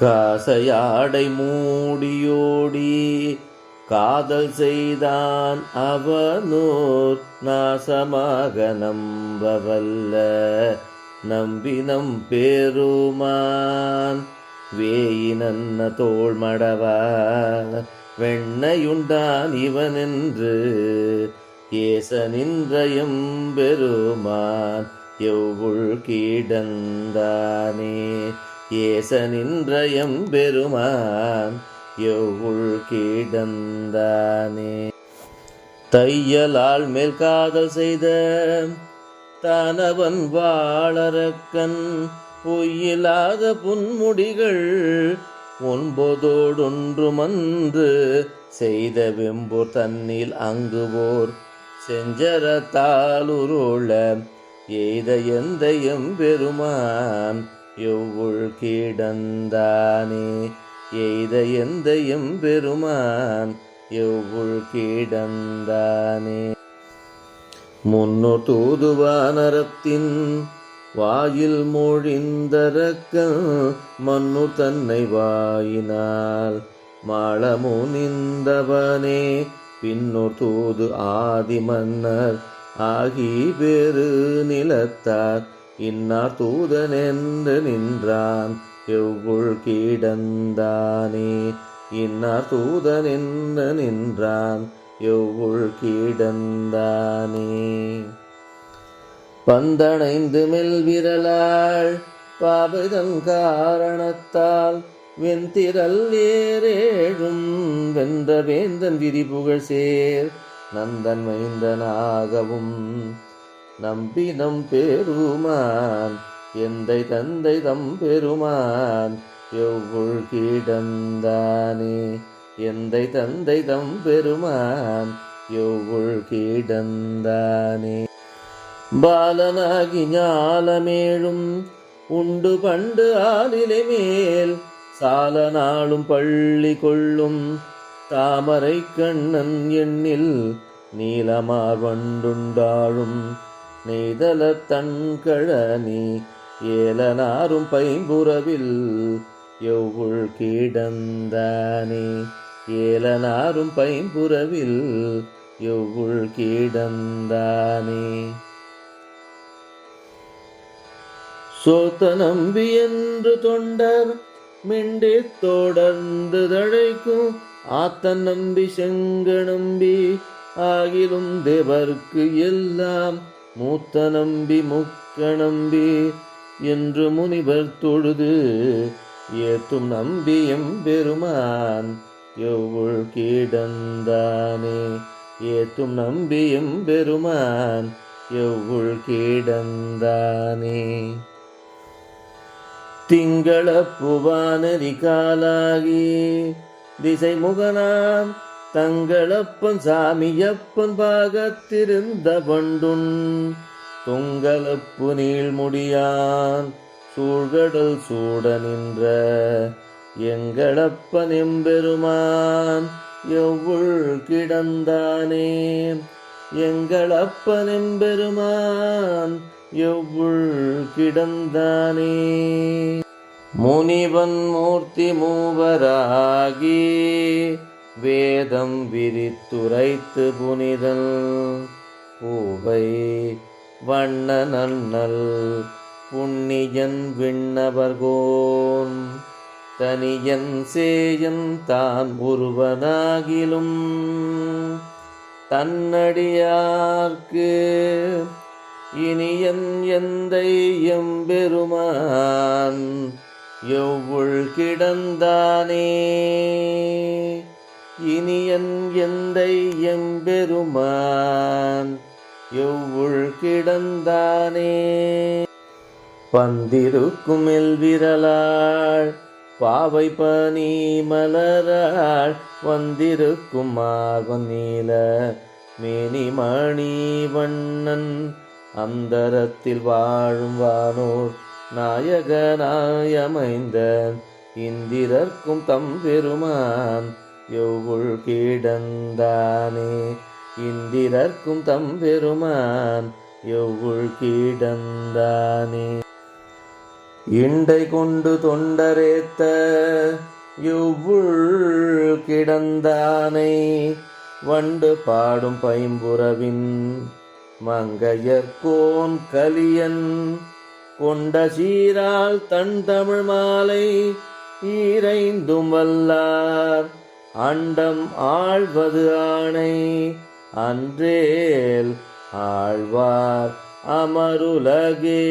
காசையாடை மூடியோடி காதல் செய்தான் அவனோர் நாசமாக நம்பவல்ல. நம்பினம் பேருமான் வேயினன்ன தோள்மடவா வெண்ணையுண்டான் இவனென்று ஏச நின்றயம் பெருமான் எவ்வுள் கீடந்தானே. ஏச நின்றயம் பெருமான் எவ்வுள் கீடந்தானே. தையலால் மேல் காதல் செய்த தானவன் வாழறக்கன் பொய்யில்லாத புன்முடிகள் ஒன்பதோடொன்றுமன்று செய்த வெம்பூர் தன்னில் அங்குவோர் செஞ்சரத்தாலுருள எய்த எந்தையும் பெருமான் எவ்வுள் கீடந்தானே? எய்த எந்த எம்பெருமான் எவ்வுள் கீடந்தானே? முன்னோ தூதுவானரத்தின் வாயில் மொழிந்தரக்க மண்ணு தன்னை வாயினால் மாளமு நின்றவனே பின்னோ தூது ஆதி மன்னர் ஆகி பெரு நிலத்தார் இன்னார் தூதன் என்று நின்றான் எவ்வுள் கீடந்தானே. இன்னார் தூதன் என்று நின்றான் எவ்வுள் கீடந்தானே. பந்தனைந்து மெல் விரலாள் பாபதன் காரணத்தால் வெண்திரல் ஏறேழும் வென்ற வேந்தன் விரிபுகழ் சேர் நந்தன் மைந்தனாகவும் நம்பினம் பெருமான் எந்தை தந்தை தம் பெருமான் எவ்வுள் கீடந்தானே? எந்தை தந்தை தம் பெருமான் எவ்வுள் கீடந்தானே? பாலனாகி ஞாலமேழும் உண்டு பண்டு ஆலிலை மேல் சால நாளும் பள்ளி கொள்ளும் தாமரை கண்ணன் எண்ணில் நீலமார் வண்டுண்டாழும் நெய்தல தன்கழனி ஏலனாரும் பைம்புறவில் எவ்வுள் கீடந்தானே? ஏலனாரும் பைம்புறவில் எவ்வுள் கீடந்தானே? சோத்த நம்பி என்று தொண்டர் மிண்டே தொடர்ந்து தழைக்கும் ஆத்த நம்பி செங்க நம்பி ஆகிலும் தேவர்க்கு எல்லாம் மூத்த நம்பி முக்க நம்பி என்று முனிவர் தொழுது ஏத்தும் நம்பியம் பெருமான் எவ்வுள் கீடந்தானே. ஏத்தும் நம்பி பெருமான் எவ்வுள் கீடந்தானே. திங்கள புவானரி காலாகி திசை முகனாம் தங்களப்பன் சாமியப்பன் பாகத்திருந்த பண்டுன் தொங்கலப்பு நீள்முடியான் சூழ்கடல் சூட நின்ற எங்களப்பன் எம்பெருமான். எவ்வுள் கிடந்தானே எங்களப்பன் எம்பெருமான். எவ்வுள் கிடந்தானே. முனிவன் மூர்த்தி மூவராகி வேதம் விரித்துரைத்து புனிதல். பூவை வண்ண நன்னல் புண்ணியன் விண்ணவர்கோன். தனியன் சேயன் தான் ஒருவனாகிலும் தன்னடியார்க்கு இனியன் எந்தை எம்பெருமான். எவ்வுள் கிடந்தானே இனியன் எந்தை எம்பெருமான் எவ்வுள் கிடந்தானே? பந்திருக்கும் எல்விரலாள் பாவை பனி மலராள் வந்திருக்கும் மார்பன் நீல மேனிமணி வண்ணன் அந்தரத்தில் வாழும் வானோர் நாயகனாயமைந்த இந்திரர்க்கும் தம்பெருமான் எவ்வுள் கீடந்தானே. இந்திரர்க்கும் தம்பெருமான் எவ்வுள் கீடந்தானே. இண்டை கொண்டு தொண்டரேத்த எவ்வுள் கிடந்தானை. வண்டு பாடும் பைம்புறவின் மங்கையர்கோன் கலியன் கொண்ட சீரால் தன் தமிழ் மாலை ஈரைந்தும் வல்லார். அண்டம் ஆழ்வது ஆணை அன்றேல் ஆழ்வார் அமருலகே.